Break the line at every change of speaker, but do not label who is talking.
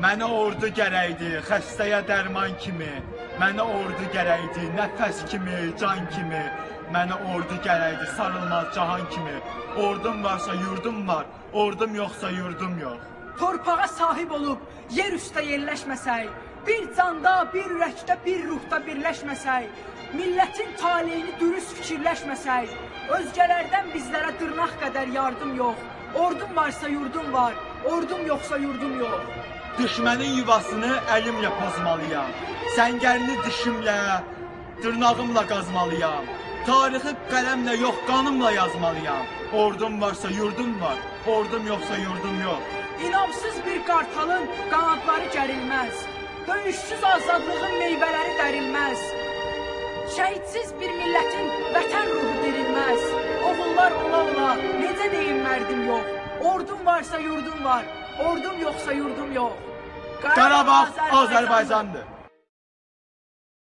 Mənə ordu gərəkdi, xəstəyə dərman kimi. Mənə ordu gərəkdi, nəfəs kimi, can kimi. Mənə ordu gərəkdi, sarılmaz cahan kimi. Ordum varsa yurdum var, ordum yoxsa yurdum yox.
Torpağa sahib olub yer üstə yerləşməsək, bir canda, bir ürəkdə, bir ruhda birləşməsək, millətin taleyini dürüst fikirləşməsək, özgələrdən bizlərə dırnaq qədər yardım yox. Ordum varsa yurdum var, ordum yoxsa yurdum yox.
Düşmənin yuvasını əlimlə pozmalıyam. Səngərini dişimlə, dırnağımla qazmalıyam. Tarixi qələmlə yox, qanımla yazmalıyam. Ordum varsa yurdum var, ordum yoxsa yurdum yox.
İnamsız bir qartalın qanadları gərilməz. Döyüşsüz azadlığın meyvələri dərilməz. Şəhidsiz bir millətin vətən ruhu dirilməz. Oğullar ola ola necə deyim mərdim yox. Ordum varsa yurdum var, ordum yoxsa yurdum yox.
Qarabağ Azərbaycandır.